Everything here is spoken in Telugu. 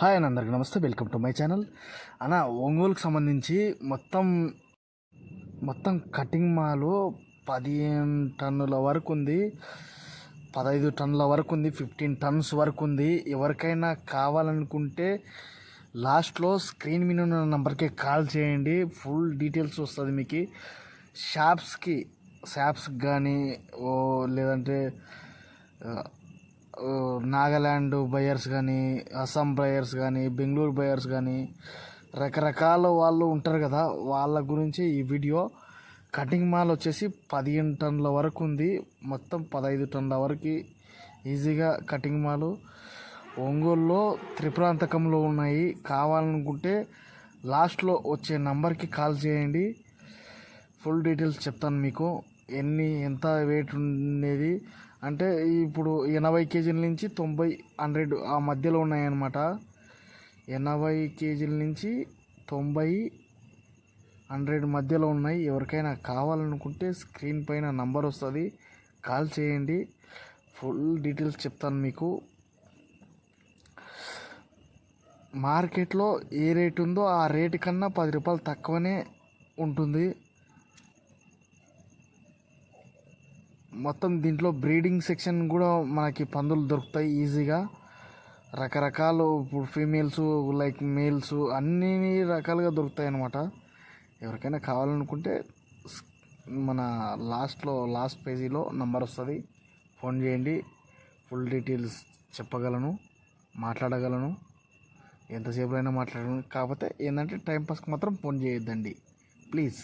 హాయ్ అన్న అందరికి నమస్తే వెల్కమ్ టు మై ఛానల్. అన్న ఒంగోలుకు సంబంధించి మొత్తం మొత్తం కటింగ్ మాలు పదిహేను టన్నుల వరకు ఉంది పదహైదు టన్నుల వరకు ఉంది ఫిఫ్టీన్ టన్స్ వరకు ఉంది. ఎవరికైనా కావాలనుకుంటే లాస్ట్లో స్క్రీన్ మీద ఉన్న నెంబర్కి కాల్ చేయండి ఫుల్ డీటెయిల్స్ వస్తుంది మీకు. షాప్స్కి షాప్స్కి కానీ ఓ లేదంటే నాగాల్యాండ్ బయర్స్ కానీ అస్సాం బయర్స్ కానీ బెంగళూరు బయర్స్ కానీ రకరకాల వాళ్ళు ఉంటారు కదా వాళ్ళ గురించి ఈ వీడియో కటింగ్ మాల్ వచ్చేసి పదిహేను టన్నుల వరకు ఉంది. మొత్తం పదహైదు టన్నుల వరకు ఈజీగా కటింగ్ మాలు. ఒంగోలులో త్రిపురాంతకంలో ఉన్నాయి. కావాలనుకుంటే లాస్ట్లో వచ్చే నంబర్కి కాల్ చేయండి. ఫుల్ డీటెయిల్స్ చెప్తాను మీకు. ఎన్ని ఎంత వెయిట్ ఉండేది? అంటే ఇప్పుడు ఎనభై కేజీల నుంచి తొంభై హండ్రెడ్ ఆ మధ్యలో ఉన్నాయన్నమాట. ఎనభై కేజీల నుంచి తొంభై హండ్రెడ్ మధ్యలో ఉన్నాయి. ఎవరికైనా కావాలనుకుంటే స్క్రీన్ పైన నంబర్ వస్తుంది. కాల్ చేయండి. ఫుల్ డీటెయిల్స్ చెప్తాను మీకు. మార్కెట్లో ఏ రేట్ ఉందో ఆ రేటు కన్నా పది రూపాయలు తక్కువనే ఉంటుంది. మొత్తం దీంట్లో బ్రీడింగ్ సెక్షన్ కూడా మనకి పందులు దొరుకుతాయి ఈజీగా. రకరకాలు ఇప్పుడు ఫీమేల్స్ లైక్ మేల్స్ అన్ని రకాలుగా దొరుకుతాయి అన్నమాట ఎవరికైనా కావాలనుకుంటే మన లాస్ట్లో లాస్ట్ పేజీలో నంబర్ వస్తుంది. ఫోన్ చేయండి. ఫుల్ డీటెయిల్స్ చెప్పగలను మాట్లాడగలను. ఎంతసేపు అయినా మాట్లాడగలను. కాకపోతే ఏంటంటే టైంపాస్కి మాత్రం ఫోన్ చేయొద్దండి. ప్లీజ్